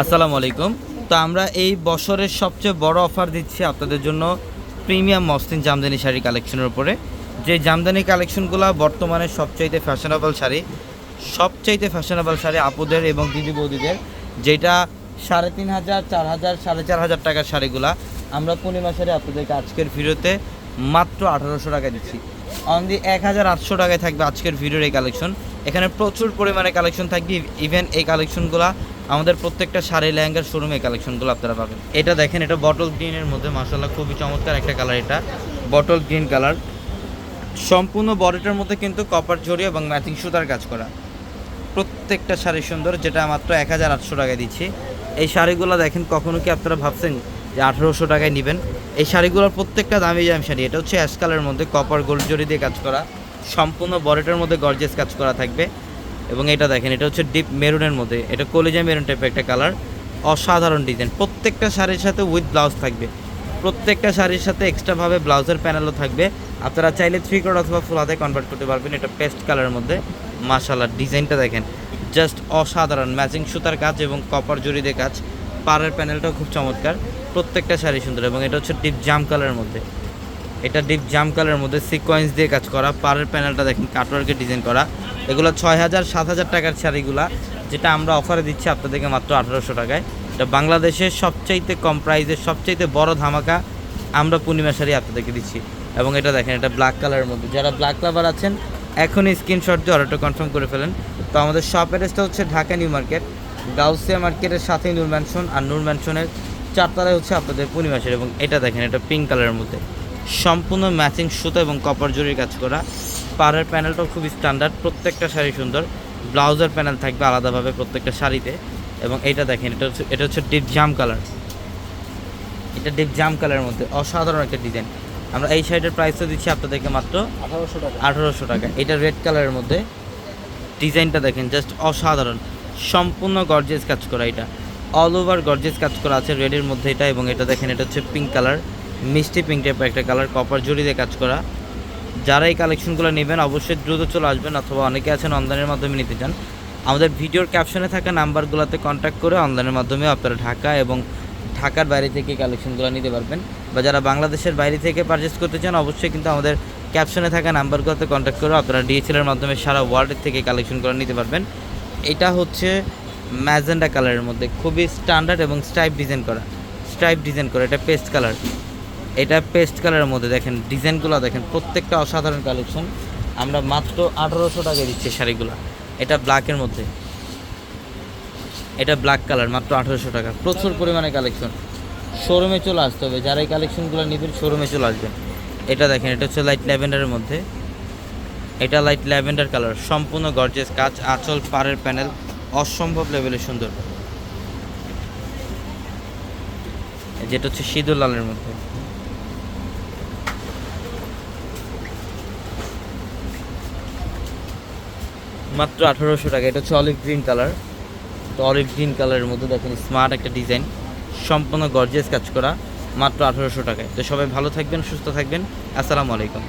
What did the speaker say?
আসসালামু আলাইকুম। তো আমরা এই বছরের সবচেয়ে বড় অফার দিচ্ছি আপনাদের জন্য প্রিমিয়াম মসলিন জামদানি শাড়ি কালেকশনের উপরে। যে জামদানি কালেকশনগুলো বর্তমানে সবচাইতে ফ্যাশনেবল শাড়ি, সবচাইতে ফ্যাশনেবল শাড়ি আপুদের এবং দিদি বৌদিদের, যেটা সাড়ে তিন হাজার, চার হাজার, সাড়ে চার হাজার টাকার শাড়িগুলা আমরা পূর্ণিমা শাড়ি আপনাদেরকে আজকের ভিডিওতে মাত্র আঠারোশো টাকা দিচ্ছি। অনলি এক হাজার আটশো টাকায় থাকবে আজকের ভিডিওর এই কালেকশন। এখানে প্রচুর পরিমাণে কালেকশন থাকবে ইভেন এই কালেকশনগুলো আমাদের প্রত্যেকটা শাড়ি, লেহেঙ্গার শোরুমে কালেকশনগুলো আপনারা পাবেন। এটা দেখেন, এটা বটল গ্রিনের মধ্যে মাসাল্লাহ খুবই চমৎকার একটা কালার এটা। বটল গ্রিন কালার সম্পূর্ণ বডিটার মধ্যে কিন্তু কপার জড়ি এবং ম্যাচিং সুতার কাজ করা। প্রত্যেকটা শাড়ি সুন্দর, যেটা মাত্র এক হাজার আটশো টাকায় দিচ্ছি। এই শাড়িগুলো দেখেন, কখনো কি আপনারা ভাবছেন যে আঠেরোশো টাকায় নেবেন? এই শাড়িগুলোর প্রত্যেকটা দামি দামি শাড়ি, এটা হচ্ছে অ্যাশ কালারের মধ্যে কপার গোল্ড জড়ি দিয়ে কাজ করা। সম্পূর্ণ বডিটার মধ্যে গর্জেস কাজ করা থাকবে। এবং এটা দেখেন, এটা হচ্ছে ডিপ মেরুনের মধ্যে। এটা কলিজা মেরুন টাইপের একটা কালার অসাধারণ ডিজাইন প্রত্যেকটা শাড়ির সাথে উইথ ব্লাউজ থাকবে। প্রত্যেকটা শাড়ির সাথে এক্সট্রাভাবে ব্লাউজের প্যানেলও থাকবে। আপনারা চাইলে থ্রি কোড অথবা ফুল হাতে কনভার্ট করতে পারবেন এটা পেস্ট কালারের মধ্যে। মাশাল্লাহ ডিজাইনটা দেখেন। জাস্ট অসাধারণ ম্যাচিং সুতার কাজ এবং কপার জড়ি দিয়ে কাজ। পাড়ের প্যানেলটাও খুব চমৎকার। প্রত্যেকটা শাড়ি সুন্দর এবং এটা হচ্ছে ডিপ জাম কালারের মধ্যে। এটা ডিপ জাম কালারের মধ্যে সিকোয়েন্স দিয়ে কাজ করা। পাড়ের প্যানেলটা দেখেন কাটওয়ার্কের ডিজাইন করা। এগুলো ছয় হাজার সাত হাজার টাকার শাড়িগুলা, যেটা আমরা অফারে দিচ্ছি আপনাদেরকে মাত্র আঠারোশো টাকায়। এটা বাংলাদেশের সবচাইতে কম প্রাইসের সবচাইতে বড় ধামাকা আমরা পূর্ণিমা শাড়ি আপনাদেরকে দিচ্ছি। এবং এটা দেখেন, এটা ব্ল্যাক কালারের মধ্যে। যারা ব্ল্যাক লাভার আছেন, এখনই স্ক্রিনশট দিয়ে অর্ডারটা কনফার্ম করে ফেলেন। তো আমাদের শপ অ্যাড্রেসটা হচ্ছে ঢাকা নিউ মার্কেট গাউসিয়া মার্কেটের সাথেই নূর ম্যানশন আর নূর ম্যানশনের চারতলায় হচ্ছে আপনাদের পূর্ণিমা শাড়ি। এবং এটা দেখেন, এটা পিঙ্ক কালারের মধ্যে। সম্পূর্ণ ম্যাচিং সুতো এবং কপার জরির কাজ করা। পাড়ের প্যানেলটাও খুবই স্ট্যান্ডার্ড প্রত্যেকটা শাড়ি সুন্দর। ব্লাউজের প্যানেল থাকবে আলাদাভাবে প্রত্যেকটা শাড়িতে। এবং এটা দেখেন এটা হচ্ছে এটা হচ্ছে ডিপ জাম কালার এটা ডিপ জাম কালারের মধ্যে। অসাধারণ একটা ডিজাইন আমরা এই শাড়িটার প্রাইসও দিচ্ছি আপনাদেরকে মাত্র আঠারোশো টাকা। আঠারোশো টাকা। এটা রেড কালারের মধ্যে ডিজাইনটা দেখেন জাস্ট অসাধারণ। সম্পূর্ণ গর্জেস কাজ করা এটা। অল ওভার গর্জেস কাজ করা আছে রেডের মধ্যে এটা। এবং এটা দেখেন এটা হচ্ছে পিঙ্ক কালার মিষ্টি পিঙ্ক টাইপের একটা কালার কপার জড়ি দিয়ে কাজ করা। যারা এই কালেকশনগুলো নেবেন, অবশ্যই দ্রুত চলে আসবেন অথবা অনেকে আছেন অনলাইনের মাধ্যমে নিতে চান। আমাদের ভিডিওর ক্যাপশনে থাকা নাম্বারগুলোতে কন্ট্যাক্ট করে অনলাইনের মাধ্যমে আপনারা ঢাকা এবং ঢাকার বাইরে থেকে কালেকশনগুলো নিতে পারবেন বা যারা বাংলাদেশের বাইরে থেকে পারচেস করতে চান, অবশ্যই কিন্তু আমাদের ক্যাপশনে থাকা নাম্বারগুলোতে কন্ট্যাক্ট করে আপনারা ডিএচএলের মাধ্যমে সারা ওয়ার্ল্ডের থেকে কালেকশনগুলো নিতে পারবেন। এটা হচ্ছে ম্যাজেন্ডা কালারের মধ্যে, খুবই স্ট্যান্ডার্ড এবং স্ট্রাইপ ডিজাইন করা স্ট্রাইপ ডিজাইন করা, এটা পেস্ট কালার এটা পেস্ট কালারের মধ্যে দেখেন ডিজাইনগুলো দেখেন, প্রত্যেকটা অসাধারণ কালেকশন আমরা মাত্র আঠারোশো টাকা দিচ্ছি শাড়িগুলো। এটা ব্ল্যাকের মধ্যে। এটা ব্ল্যাক কালার মাত্র আঠারোশো টাকা। প্রচুর পরিমাণে কালেকশন শোরুমে চলে আসতে হবে। যারা এই কালেকশনগুলো নেবেন শোরুমে চলে আসবেন। এটা দেখেন, এটা হচ্ছে লাইট ল্যাভেন্ডারের মধ্যে। এটা লাইট ল্যাভেন্ডার কালার সম্পূর্ণ গর্জেস কাজ আঁচল, পাড়ের প্যানেল অসম্ভব লেভেলের সুন্দর। যেটা হচ্ছে সিঁদুর লালের মধ্যে। মাত্র আঠারোশো টাকা। এটা হচ্ছে অলিভ গ্রিন কালার তো অলিভ গ্রিন কালারের মধ্যে দেখেন স্মার্ট একটা ডিজাইন সম্পূর্ণ গর্জিয়াস কাজ করা। মাত্র আঠারোশো টাকায়। তো সবাই ভালো থাকবেন, সুস্থ থাকবেন। আসসালামু আলাইকুম।